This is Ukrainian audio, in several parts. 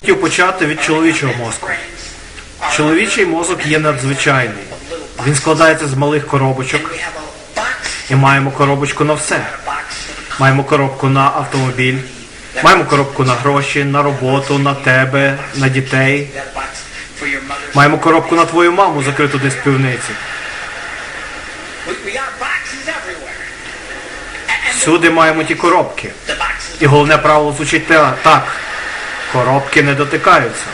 Хотів почати від чоловічого мозку. Чоловічий мозок є надзвичайний. Він складається з малих коробочок і маємо коробочку на все. Маємо коробку на автомобіль, маємо коробку на гроші, на роботу, на тебе, на дітей. Маємо коробку на твою маму, закриту десь в півниці. Всюди маємо ті коробки. І головне правило звучить так. Коробки не дотикаються.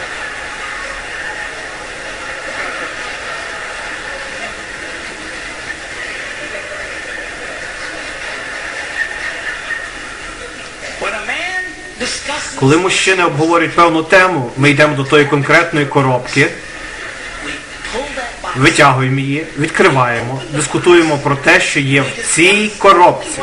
Коли мужчини обговорюють певну тему, ми йдемо до тої конкретної коробки, витягуємо її, відкриваємо, дискутуємо про те, що є в цій коробці.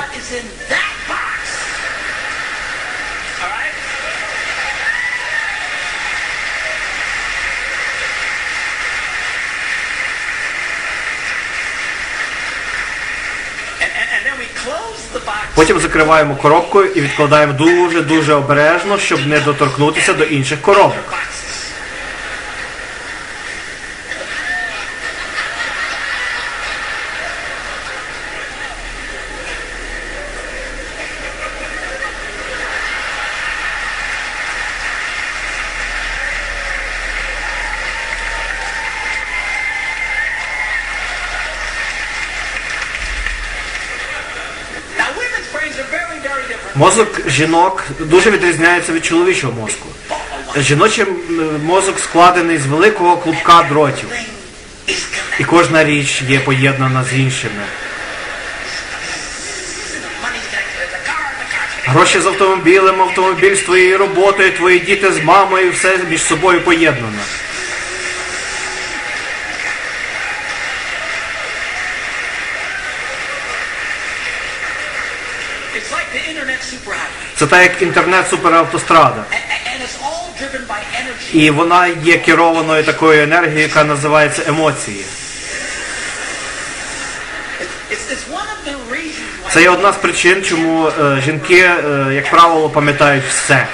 Потім закриваємо коробкою і відкладаємо дуже-дуже обережно, щоб не доторкнутися до інших коробок. Мозок жінок дуже відрізняється від чоловічого мозку. Жіночий мозок складений з великого клубка дротів. І кожна річ є поєднана з іншими. Гроші з автомобілем, автомобіль з твоєю роботою, твої діти з мамою, все між собою поєднано. Це так як інтернет-суперавтострада. І вона є керованою такою енергією, яка називається емоції. Це є одна з причин, чому е, жінки, е, як правило, пам'ятають все.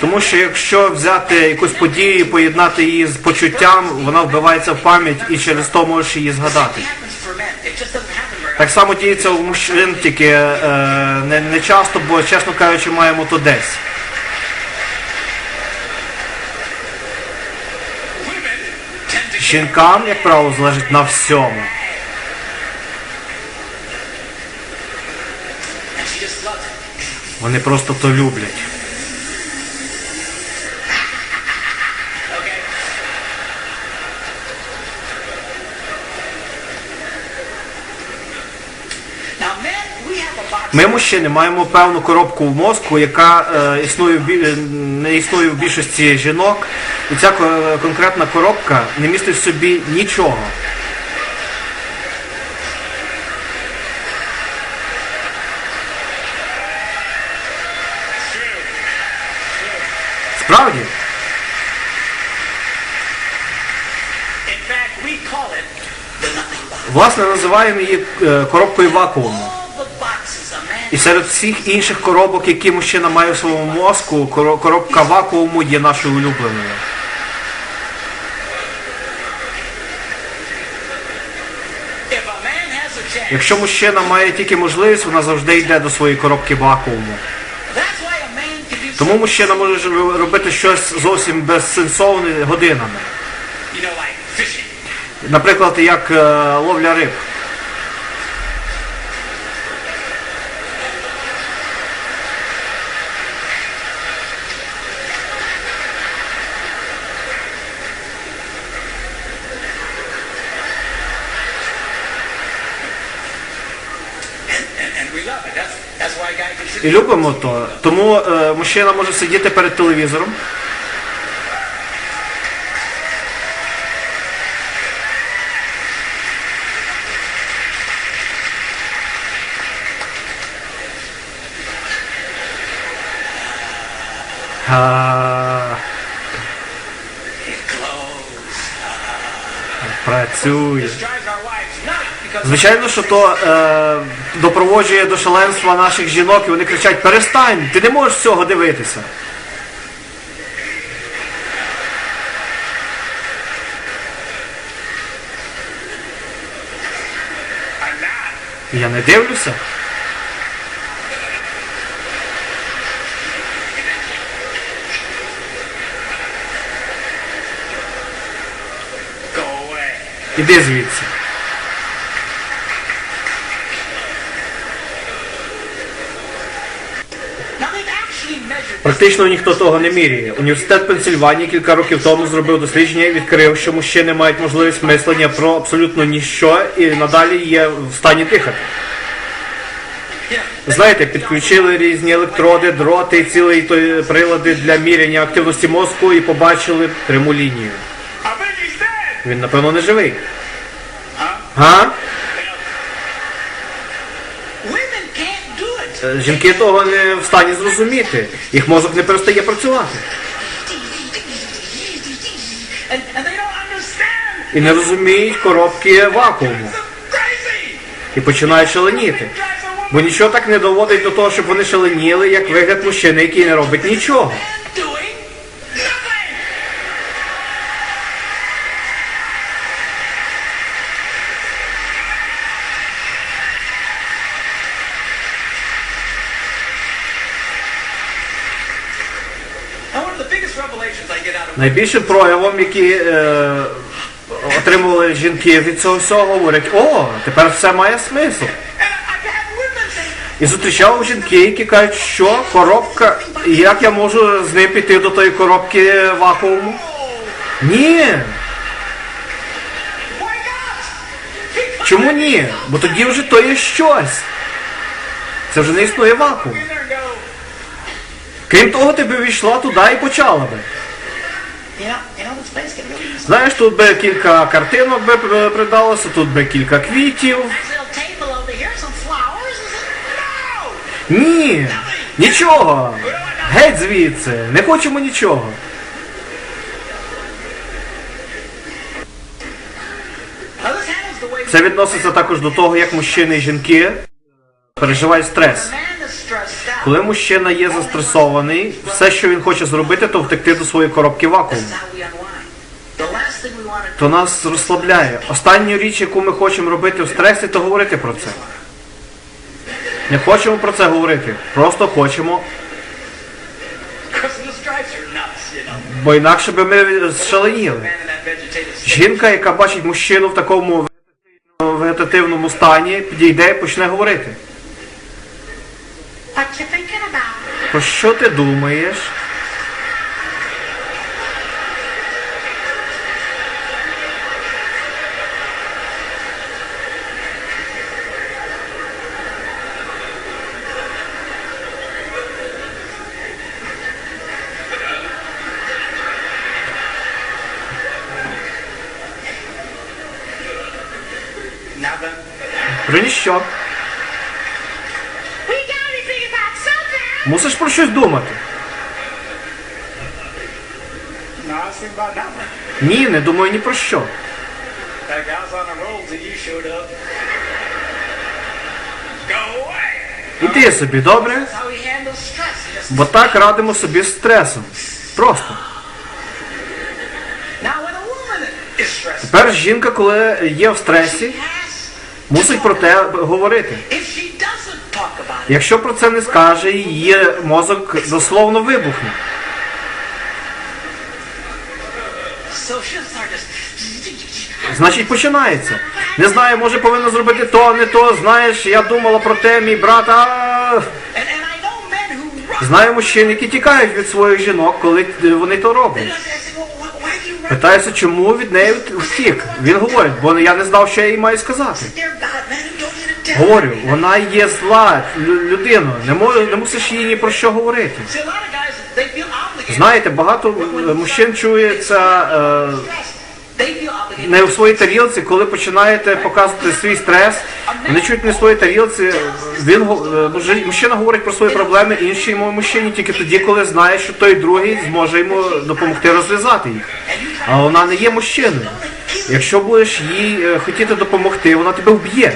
Тому що якщо взяти якусь подію і поєднати її з почуттям, вона вбивається в пам'ять і через то можеш її згадати. Так само діється у мужчин, тільки е, не, не часто, бо, чесно кажучи, маємо то десь. Жінкам, як правило, залежить на всьому. Вони просто то люблять. Ми, мужчини, маємо певну коробку в мозку, яка е, існує в бі- е, не існує в більшості жінок. І ця ко- конкретна коробка не містить в собі нічого. Справді? In fact, we call it the nothing box. Власне, називаємо її е, коробкою вакууму. І серед всіх інших коробок, які мужчина має в своєму мозку, коробка вакууму є нашою улюбленою. Якщо мужчина має тільки можливість, вона завжди йде до своєї коробки вакууму. Тому мужчина може робити щось зовсім безсенсовне годинами. Наприклад, як е, ловля риб. І любимо то. Тому е, мужчина може сидіти перед телевізором. Працює. Звичайно, що то е, допроводжує до шаленства наших жінок, і вони кричать: перестань, ти не можеш цього дивитися. Я не дивлюся. Іди звідси. Практично ніхто того не міряє. Університет Пенсильванії кілька років тому зробив дослідження і відкрив, що мужчини мають можливість мислення про абсолютно ніщо і надалі є в стані дихати. Знаєте, підключили різні електроди, дроти, цілий той прилади для міряння активності мозку і побачили пряму лінію. Він, напевно, не живий. Га? Women can't do it. Е, Жінки того не в стані зрозуміти. Їх мозок не перестає працювати. І не розуміють коробки вакууму. І починають шаленіти. Бо нічого так не доводить до того, щоб вони шаленіли, як вигляд мужчини, який не робить нічого. Найбільшим проявом, які е, отримували жінки від цього всього, говорять, о, тепер все має смисл. І зустрічав жінки, які кажуть, що коробка, як я можу з ним піти до тої коробки вакууму? Ні. Чому ні? Бо тоді вже то є щось. Це вже не існує вакуум. Крім того, ти би війшла туди і почала би. Знаєш, тут би кілька картинок би придалося, тут би кілька квітів. Ні, нічого. Геть звідси. Не хочемо нічого. Це відноситься також до того, як мужчини і жінки переживають стрес. Коли мужчина є застресований, все, що він хоче зробити, то втекти до своєї коробки вакууму. То нас розслабляє. Останню річ, яку ми хочемо робити в стресі, то говорити про це. Не хочемо про це говорити. Просто хочемо, бо інакше би ми шаленіли. Жінка, яка бачить мужчину в такому вегетативному стані, підійде і почне говорити. Про що ти думаєш? Про ніщо. Мусиш про щось думати. Ні, не думаю ні про що. Іди собі, добре? Бо так радимо собі з стресом. Просто. Тепер жінка, коли є в стресі, мусить про те говорити. Якщо про це не скаже, її мозок дословно вибухне. Значить, починається. Не знаю, може повинна зробити то, не то. Знаєш, я думала про те, мій брат. А... Знаю мужчин, які тікають від своїх жінок, коли вони то роблять. Питаюся, чому від неї втік. Він говорить, бо я не знав, що я їй маю сказати. Говорю, вона є зла лю- людина, не, не мусиш їй ні про що говорити. Знаєте, багато е, мужчин чується е, не у своїй тарілці, коли починаєте показувати свій стрес, вони чують не в своїй тарілці. Він е, мужчина говорить про свої проблеми іншій йому мужчині тільки тоді, коли знає, що той другий зможе йому допомогти розв'язати їх. А вона не є мужчиною. Якщо будеш їй е, хотіти допомогти, вона тебе вб'є.